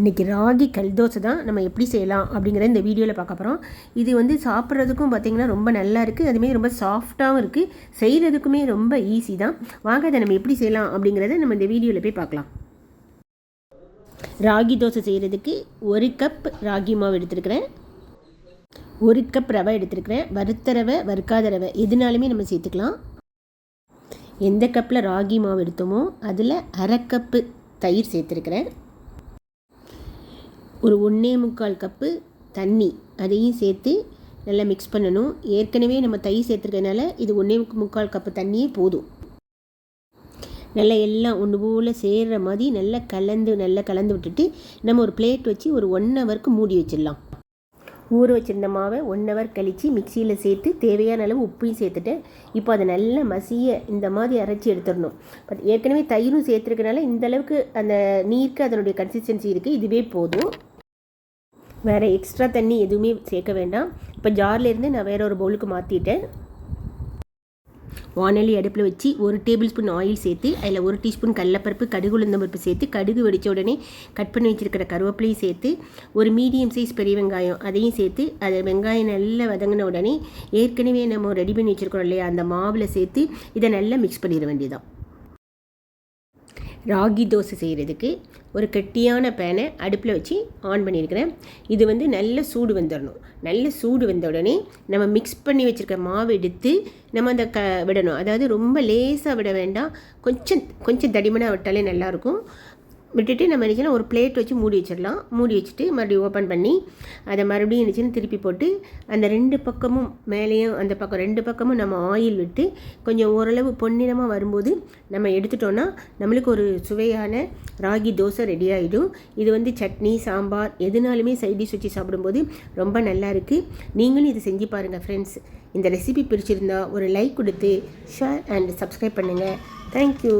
இன்றைக்கி ராகி கல் தோசை தான் நம்ம எப்படி செய்யலாம் அப்படிங்கிற இந்த வீடியோவில் பார்க்க போகிறோம் இது வந்து சாப்பிட்றதுக்கும் பார்த்திங்கன்னா ரொம்ப நல்லா இருக்குது அதுமாரி ரொம்ப சாஃப்டாகவும் இருக்குது செய்கிறதுக்குமே ரொம்ப ஈஸி தான். வாங்க அதை நம்ம எப்படி செய்யலாம் அப்படிங்கிறத நம்ம இந்த வீடியோவில் போய் பார்க்கலாம். ராகி தோசை செய்கிறதுக்கு ஒரு கப் ராகி மாவு எடுத்துருக்கிறேன். ஒரு கப் ரவை எடுத்துருக்கிறேன். வறுத்த ரவை வறுக்காத ரவை எதுனாலுமே நம்ம சேர்த்துக்கலாம். எந்த கப்பில் ராகி மாவு எடுத்தோமோ அதில் அரை கப்பு தயிர் சேர்த்துருக்கிறேன். ஒரு ஒன்றே முக்கால் கப்பு தண்ணி அதையும் சேர்த்து நல்லா மிக்ஸ் பண்ணணும். ஏற்கனவே நம்ம தயிர் சேர்த்துருக்கனால இது ஒன்றே முக்கால் கப்பு தண்ணியே போதும். நல்லா எல்லாம் ஒன்று போல் சேர்கிற மாதிரி நல்லா கலந்து நல்லா கலந்து விட்டுட்டு நம்ம ஒரு பிளேட் வச்சு ஒரு ஒன் ஹவருக்கு மூடி வச்சிடலாம். ஊற வச்சிருந்த மாவை ஒன் ஹவர் கழித்து மிக்சியில் சேர்த்து தேவையான அளவு உப்பையும் சேர்த்துட்டேன் இப்போ அதை நல்லா மசிய இந்த மாதிரி அரைச்சி எடுத்துடணும். பட் ஏற்கனவே தயிரும் சேர்த்துருக்கனால இந்தளவுக்கு அந்த நீருக்கு அதனுடைய கன்சிஸ்டன்சி இருக்குது இதுவே போதும். வேறு எக்ஸ்ட்ரா தண்ணி எதுவுமே சேர்க்க வேண்டாம். இப்போ ஜார்லேருந்து நான் வேறு ஒரு பவுலுக்கு மாற்றிட்டேன் வானொலி அடுப்பில் வச்சு ஒரு டேபிள் ஸ்பூன் ஆயில் சேர்த்து அதில் ஒரு டீஸ்பூன் கடலப்பருப்பு கடுகு உளுந்தம்பருப்பு சேர்த்து கடுகு வெடித்த உடனே கட் பண்ணி வச்சுருக்கிற கருவேப்பிலையும் சேர்த்து ஒரு மீடியம் சைஸ் பெரிய வெங்காயம் அதையும் சேர்த்து அதை வெங்காயம் நல்லா வதங்கின உடனே ஏற்கனவே நம்ம ரெடி பண்ணி வச்சுருக்கோம் இல்லையா அந்த மாவில் சேர்த்து இதை நல்லா மிக்ஸ் பண்ணிட வேண்டியதான் ராகி தோசை செய்கிறதுக்கு ஒரு கெட்டியான பேனை அடுப்பில் வச்சு ஆன் பண்ணியிருக்கிறேன். இது வந்து நல்ல சூடு வந்துடணும் நல்ல சூடு வந்த உடனே நம்ம மிக்ஸ் பண்ணி வச்சுருக்க மாவு எடுத்து நம்ம அந்த க விடணும். அதாவது ரொம்ப லேசாக விட வேண்டாம். கொஞ்சம் கொஞ்சம் தடிமனாக விட்டாலே நல்லாயிருக்கும் விட்டுட்டு நம்ம நினச்சினா ஒரு பிளேட் வச்சு மூடி வச்சிடலாம். மூடி வச்சுட்டு மறுபடியும் ஓப்பன் பண்ணி அதை மறுபடியும் நினச்சினா திருப்பி போட்டு அந்த ரெண்டு பக்கமும் மேலேயும் அந்த பக்கம் ரெண்டு பக்கமும் நம்ம ஆயில் விட்டு கொஞ்சம் ஓரளவு பொன்னிறமாக வரும்போது நம்ம எடுத்துட்டோன்னா நம்மளுக்கு ஒரு சுவையான ராகி தோசை ரெடி ஆகிடும் இது வந்து சட்னி சாம்பார் எதுனாலுமே சைட் டிஷ் வச்சு சாப்பிடும்போது ரொம்ப நல்லா இருக்குது நீங்களும் இதை செஞ்சு பாருங்கள் ஃப்ரெண்ட்ஸ் இந்த ரெசிபி பிடிச்சிருந்தா ஒரு லைக் கொடுத்து ஷேர் அண்ட் சப்ஸ்கிரைப் பண்ணுங்கள் தேங்க்யூ